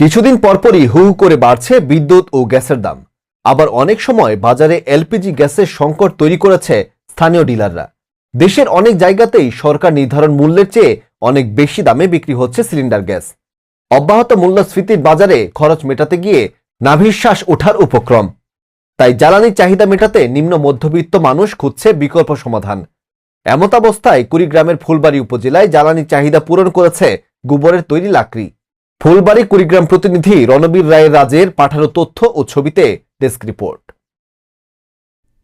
কিছুদিন পরপরই হু হু করে বাড়ছে বিদ্যুৎ ও গ্যাসের দাম। আবার অনেক সময় বাজারে এলপিজি গ্যাসের সংকট তৈরি করেছে স্থানীয় ডিলাররা। দেশের অনেক জায়গাতেই সরকার নির্ধারণ মূল্যের চেয়ে অনেক বেশি দামে বিক্রি হচ্ছে সিলিন্ডার গ্যাস। অব্যাহত মূল্যস্ফীতির বাজারে খরচ মেটাতে গিয়ে নাভিশ্বাস ওঠার উপক্রম। তাই জ্বালানির চাহিদা মেটাতে নিম্ন মধ্যবিত্ত মানুষ খুঁজছে বিকল্প সমাধান। এমতাবস্থায় কুড়িগ্রামের ফুলবাড়ি উপজেলায় জ্বালানির চাহিদা পূরণ করেছে গোবরের তৈরি লাকড়ি। ফুলবাড়ি কুড়িগ্রাম প্রতিনিধি রণবীর রায়ের রাজের পাঠানো তথ্য ও ছবিতে ডেস্ক রিপোর্ট।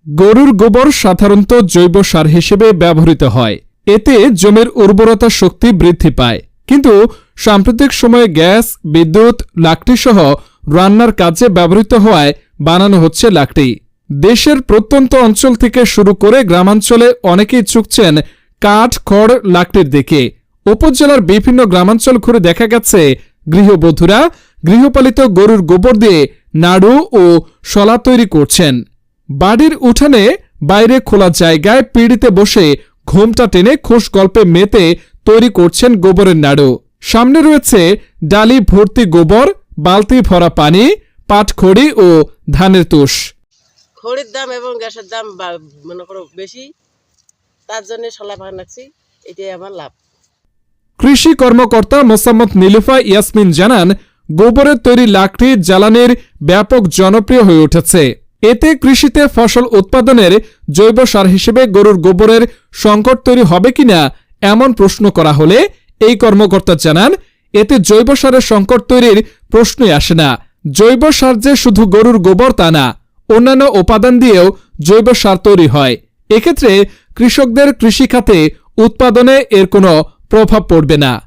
গরুর গোবর সাধারণত জৈব সার হিসেবে ব্যবহৃত হয়। এতে জমির উর্বরতা শক্তি বৃদ্ধি পায়। কিন্তু সাম্প্রতিক সময়ে গ্যাস, বিদ্যুৎ লাকড়ি সহ রান্নার কাজে ব্যবহৃত হওয়ায় বানানো হচ্ছে লাকড়ি। দেশের প্রত্যন্ত অঞ্চল থেকে শুরু করে গ্রামাঞ্চলে অনেকেই চুকছেন কাঠ, খড়, লাকড়ির দিকে। উপজেলার বিভিন্ন গ্রামাঞ্চল ঘুরে দেখা গেছে গৃহবধূরা গৃহপালিত গরুর গোবর দিয়ে নাড়ু ও শলা তৈরি করছেন। বাড়ির উঠানে বাইরে খোলা জায়গায় পিড়িতে বসে ঘোমটা টেনে খোশ গল্পে মেতে তৈরি করছেন গোবরের নাড়ু। সামনে রয়েছে ডালি ভর্তি গোবর, বালতি ভরা পানি পাটখড়ি ও ধানের তুষ। খড়ির দাম এবং গ্যাসের দাম মনে করো বেশি, তার জন্য সলা ভাগ রাখছি এটাই আমার লাভ। কৃষি কর্মকর্তা মোসাম্মদ নীলুফা ইয়াসমিন জানান গোবরের তৈরি লাকড়ি জ্বালানির ব্যাপক জনপ্রিয় হয়ে উঠেছে। এতে কৃষিতে ফসল উৎপাদনের জৈব সার হিসেবে গরুর গোবরের সংকট তৈরি হবে কিনা, এমন প্রশ্ন করা হলে এই কর্মকর্তা জানান, এতে জৈব সারের সংকট তৈরির প্রশ্নই আসে না। জৈব সার যে শুধু গরুর গোবর তা না, অন্যান্য উপাদান দিয়েও জৈব সার তৈরি হয়। এক্ষেত্রে কৃষকদের কৃষিখাতে উৎপাদনে এর কোনো প্রভাব পড়বে না।